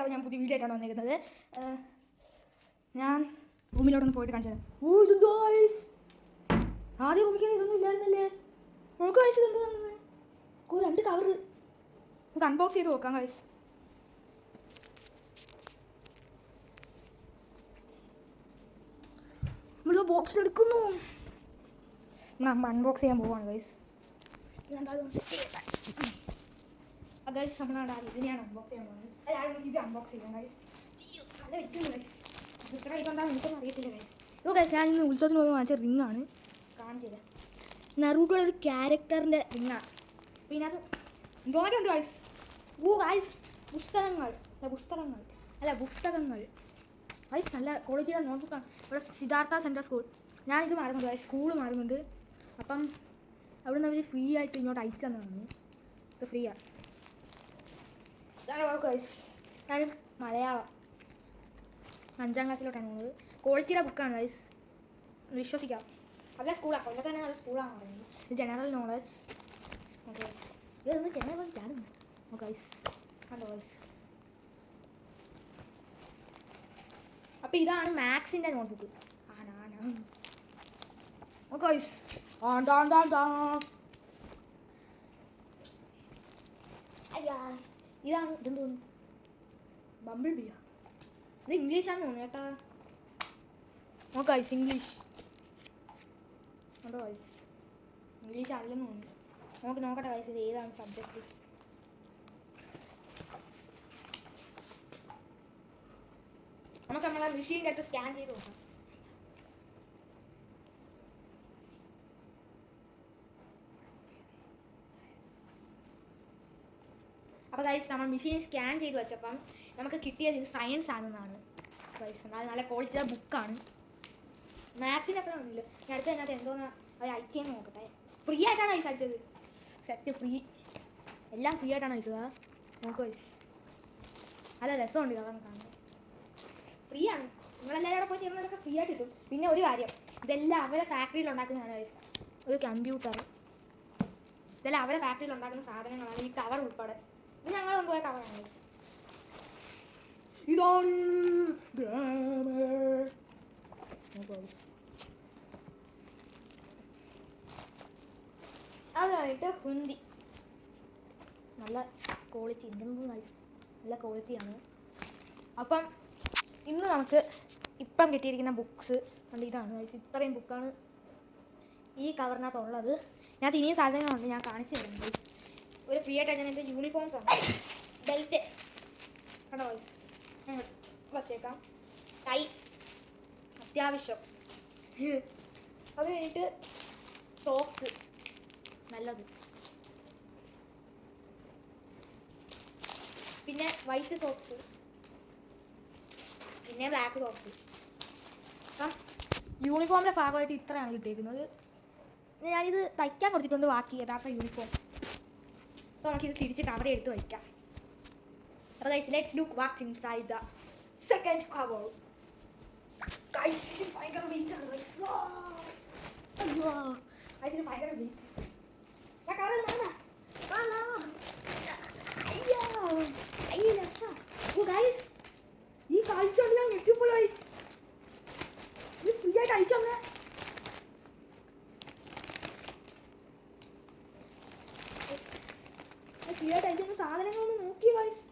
അപ്പോൾ ഞാൻ പുതിയ വീഡിയോ ആയിട്ടാണ് വന്നിരിക്കുന്നത്. ഞാൻ റൂമിലോട്ടൊന്ന് പോയിട്ട് കാണിച്ചു തരാം. ആദ്യം റൂമിൽ ഇതൊന്നും ഇല്ലായിരുന്നല്ലേ? നമുക്ക് വയസ്സ് ഇതെന്താണെന്ന് രണ്ട് കവർ നമുക്ക് അൺബോക്സ് ചെയ്ത് നോക്കാം ഗൈസ് നമ്മളിത് ബോക്സ് എടുക്കുന്നു. നമ്മൾ അൺബോക്സ് ചെയ്യാൻ പോവാണ് ഗൈസ് ഞാൻ ഗൈസ് നമ്മളാണ് ഇതിനെയാണ് അൺബോക്സ് ചെയ്യാൻ പോകുന്നത് അതായത് ഇത് അൺബോക്സ് ചെയ്യാം ഗൈസ് അത് വെറ്റുണ്ട് ഗൈസ് ഇത്ര ഇതുണ്ടാകും എനിക്കൊന്നും അറിയത്തില്ല ഗൈസ് ഓ ഗൈസ് ഞാൻ ഇന്ന് ഉത്സവത്തിന് പോയി വാങ്ങിച്ച റിംഗ് ആണ്. നറൂട്ടോടെ തരാം. നറൂട്ടോയുടെ ഒരു ക്യാരക്ടറിന്റെ റിങ്ങാണ് പിന്നെ അത് ഗോഡുണ്ട് ഗൈസ് ഓ ഗൈസ് പുസ്തകങ്ങൾ. അല്ല പുസ്തകങ്ങൾ. അല്ല പുസ്തകങ്ങൾ. ഗൈസ് നല്ല ക്വാളിറ്റിയുടെ നോട്ട്ബുക്കാണ് ഇവിടെ സിദ്ധാർത്ഥ സെൻട്രൽ സ്കൂൾ ഞാൻ ഇത് മാറുന്നുണ്ട് ഗൈസ് സ്കൂൾ മാറുന്നുണ്ട്. അപ്പം അവിടെ നിന്ന് അവർ ഫ്രീ ആയിട്ട് ഇങ്ങോട്ട് അയച്ചു തന്നതാണ്. ഇത് ഫ്രീ ആണ് ഞാൻ മലയാളം അഞ്ചാം ക്ലാസ്സിലോട്ടാണ് പോകുന്നത്. ക്വാളിറ്റിയുടെ ബുക്കാണ് ഗൈസ് വിശ്വസിക്കാം. നല്ല സ്കൂളാണ് കൊല്ലത്ത് തന്നെ നല്ല സ്കൂളാണ് പറയുന്നത് ജനറൽ നോളജ് അപ്പോൾ ഇതാണ് മാത്സിന്റെ നോട്ട്ബുക്ക് ആണാണ്. ഓക്കെ അയ്യാ ഇതാണ് ഇതെന്ന് തോന്നുന്നു. ബമ്പിൾ ബിയാ ഇത് ഇംഗ്ലീഷാന്ന് തോന്നുന്നു കേട്ടാ. നോക്കാം ഐസ് ഇംഗ്ലീഷ് ഉണ്ടോ ഐസ് ഇംഗ്ലീഷ് അല്ലെന്ന് തോന്നുന്നു. നമുക്ക് നോക്കട്ടെ ഐസ് ഇത് ഏതാണ് സബ്ജക്റ്റ് നമുക്ക് നമ്മളെ മെഷീന്റെ കേട്ട് സ്കാൻ ചെയ്ത് നോക്കാം. അപ്പോൾ ഗൈസ് നമ്മൾ മെഷീൻ സ്കാൻ ചെയ്ത് വെച്ചപ്പം നമുക്ക് കിട്ടിയത് ഇത് സയൻസ് ആണെന്നാണ്. ഗൈസ് എന്നാൽ നല്ല ക്വാളിറ്റിയുടെ ബുക്കാണ് മാത്സിന്റെ അത്ര ഒന്നുമില്ല. ഞാൻ അടുത്ത അതിനകത്ത് എന്തോന്ന് അവർ അയച്ചേന്ന് നോക്കട്ടെ. ഫ്രീ ആയിട്ടാണ് ഗൈസ് അയച്ചത് സെറ്റ് ഫ്രീ എല്ലാം ഫ്രീ ആയിട്ടാണ് അയച്ചത് നോക്കൂ ഗൈസ് നല്ല രസമുണ്ട് ഇതൊക്കെ കാണാൻ. ഫ്രീ ആണ്. നിങ്ങളെല്ലാവരും അവിടെ പോയി ചേർന്നതൊക്കെ ഫ്രീ ആയിട്ട് കിട്ടും. പിന്നെ ഒരു കാര്യം ഇതെല്ലാം അവരെ ഫാക്ടറിയിൽ ഉണ്ടാക്കുന്നതാണ് ഗൈസ് ഒരു കമ്പ്യൂട്ടർ ഇതെല്ലാം അവരെ ഫാക്ടറിയിൽ ഉണ്ടാക്കുന്ന സാധനങ്ങളാണ് ഈ കവർ ഉൾപ്പെടെ. ഇത് ഞങ്ങൾ കൊണ്ടുപോയ കവറാണ് ഇതാണ് ഗ്രാമർ അത് കഴിഞ്ഞിട്ട് ഹിന്ദി നല്ല ക്വാളിറ്റി ഇതൊന്നും നൈസ് നല്ല ക്വാളിറ്റിയാണ് അപ്പം ഇന്ന് നമുക്ക് ഇപ്പം കിട്ടിയിരിക്കുന്ന ബുക്സ് കണ്ട് ഇതാണ് ഗൈസ് ഇത്രയും ബുക്കാണ് ഈ കവറിനകത്തുള്ളത് ഞാൻ ഇനിയും സാധനങ്ങളുണ്ട് ഞാൻ കാണിച്ചു തരുന്നത് ഒരു ഫ്രീ ആയിട്ട് ഞാൻ എന്റെ യൂണിഫോംസ് ആണ്. ബെൽറ്റ് കണ്ടോ വച്ചേക്കാം. ടൈ അത്യാവശ്യം. അത് കഴിഞ്ഞിട്ട് സോക്സ് നല്ലത്. പിന്നെ വൈറ്റ് സോക്സ് പിന്നെ ബ്ലാക്ക് സോക്സ് അപ്പം യൂണിഫോമിന്റെ ഭാഗമായിട്ട് ഇത്രയാണ് കിട്ടിയിരിക്കുന്നത് ഞാനിത് തയ്ക്കാൻ കൊടുത്തിട്ടുണ്ട് ബാക്കി യഥാർത്ഥ യൂണിഫോം അപ്പോൾ നമുക്കിത് തിരിച്ച് കവർ എടുത്ത് വയ്ക്കാം. അപ്പോൾ guys let's look what's inside the second cover guys ഇത് ഭയങ്കര വെയിറ്റ് ആണ് ഗൈസ് അയ്യോ ഇത് ഭയങ്കര വെയിറ്റ് ഞാൻ കവറിൽ വേണ്ട അയ്യോ അയ്യോ രസം ഓ ഗൈസ് ഈ കാഴ്ച കൊണ്ട് ഞാൻ ഞെട്ടിപ്പോയി ഗൈസ് ഇത് ഫ്രീ ആയിട്ട് അയച്ചു തന്നെ അയച്ചു സാധനങ്ങളൊന്ന് നോക്കിയ വൈസ്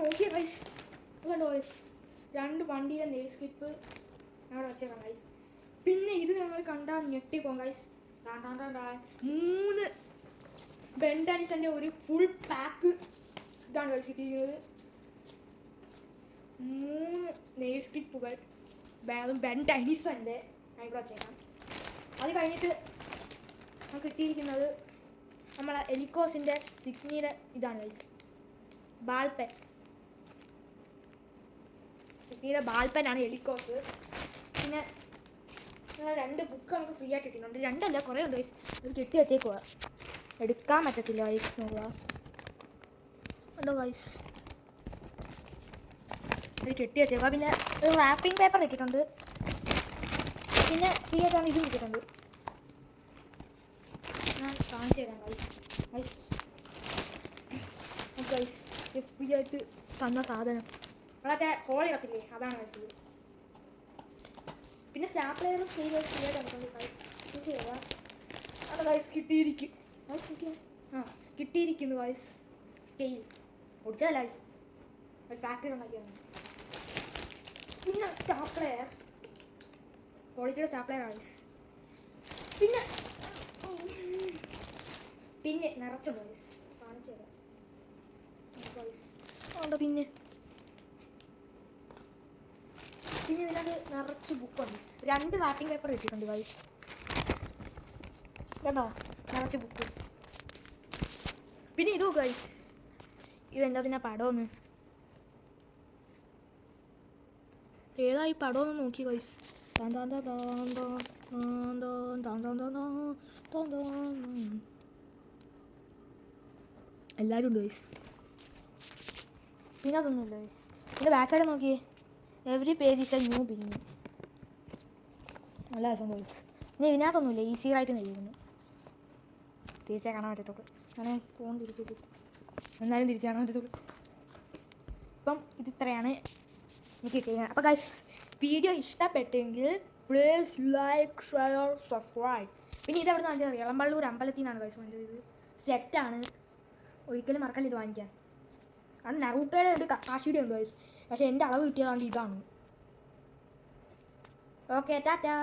നോക്കിയ ഗൈസ് കണ്ടോ ഗൈസ് രണ്ട് വണ്ടിയുടെ നെയിൽ സ്ലിപ്പ് അവിടെ വെച്ചേക്കാം ഗൈസ് പിന്നെ ഇത് ഞങ്ങൾ കണ്ടാൽ ഞെട്ടിപ്പോം ഗൈസ് മൂന്ന് ബെൻഡാനിസന്റെ ഒരു ഫുൾ പാക്ക് ഇതാണ് ഗൈസ് മൂന്ന് നെയിൽ സ്ക്രിപ്പുകൾ അതും ബെൻഡൈനിസന്റെ ഞാൻ ഇവിടെ വെച്ചേക്കാം. അത് കഴിഞ്ഞിട്ട് നമുക്ക് കിട്ടിയിരിക്കുന്നത് നമ്മളെ എലിക്കോസിന്റെ സിഗ്നിയുടെ ഇതാണ് ഗൈസ് ബാൾപെൻ സിഗ്നിയുടെ ബാൾപെനാണ് എലിക്കോസ്. പിന്നെ രണ്ട് ബുക്ക് നമുക്ക് ഫ്രീ ആയിട്ട് കിട്ടുന്നുണ്ട് രണ്ടല്ല കുറേ ഉണ്ട് വയസ്സ് അത് കെട്ടി വെച്ചേക്കുക എടുക്കാൻ പറ്റത്തില്ല വയസ്സ് നോക്കുക ഉണ്ടോ ഗൈസ് ഇത് കെട്ടി വെച്ചേക്കുക പിന്നെ ഒരു റാപ്പിംഗ് പേപ്പർ ഇട്ടിട്ടുണ്ട്. പിന്നെ ഫ്രീ ആയിട്ടാണ് ഇതും ഇട്ടിട്ടുണ്ട് ഞാൻ കാണിച്ചു തരാം ഗൈസ് ഗൈസ് ഗൈസ് ഫ്രീ ആയിട്ട് തന്ന സാധനം. നമ്മളൊക്കെ ഹോൾ ഇടത്തില്ലേ? അതാണ് ഇത്. പിന്നെ സ്നാപ്പ് ഫ്രീ സ്ക്രീൻ അത് ഗൈസ് കിട്ടിയിരിക്കും. ഗൈസ് ആ കിട്ടിയിരിക്കുന്നു ഗൈസ് സ്കെയിൽ ഒടിച്ചതല്ല ഗൈസ് ഒരു ഫാക്ടറി ഉണ്ടാക്കിയതാണ് പിന്നെ സ്റ്റാപ്ലെയർ ക്വാളിറ്റിയുടെ ഗൈസ് പിന്നെ പിന്നെ നിറച്ച ഗൈസ് കാണിച്ചു തരാം. പിന്നെ? പിന്നെ ഇതിനകത്ത് നിറച്ച് ബുക്കുണ്ട് രണ്ട് റാപ്പിംഗ് പേപ്പർ വെച്ചിട്ടുണ്ട് വൈ കണ്ടോ നിറച്ച് ബുക്ക് പിന്നെ ഇതോ ഗൈസ് ഇതെന്താ പിന്നെ പടമൊന്ന് ഏതാ ഈ പടമൊന്ന് നോക്കി ഗൈസ് എല്ലാവരും ഉണ്ട് ഗൈസ് പിന്നെ അതൊന്നുമില്ല ഗൈസ് പിന്നെ ബാക്ക് സൈഡ് നോക്കിയേ every page is a new beginning നല്ല രസമുണ്ട് ഇനി ഇതിനകത്തൊന്നുമില്ല ഈസി ആയിട്ട് നിൽക്കുന്നു തിരിച്ചാൽ കാണാൻ പറ്റത്തുള്ളൂ. ഞാൻ ഫോൺ തിരിച്ചു എന്നാലും തിരിച്ചു കാണാൻ പറ്റത്തുള്ളൂ. ഇപ്പം ഇത് ഇത്രയാണ് എനിക്ക് കിട്ടിയത്. അപ്പോൾ ഗൈസ് വീഡിയോ ഇഷ്ടപ്പെട്ടെങ്കിൽ പ്ലീസ് ലൈക്ക് ഷെയർ സബ്സ്ക്രൈബ് പിന്നെ ഇത് എവിടെ നിന്ന് അറിയാം? ഇളമ്പള്ളൂർ അമ്പലത്തിൽ നിന്നാണ് ഗൈസ് വാങ്ങിച്ചത് ഇത്. സെറ്റാണ് ഒരിക്കലും മറക്കല്ല ഇത് വാങ്ങിക്കാൻ. കാരണം നറൂട്ടയുടെ ഉണ്ട് കാശിയുടെ ഉണ്ട് ഗൈസ് പക്ഷേ എന്റെ അളവ് കിട്ടിയതാണ്ട് ഇതാണ്. Okay tata.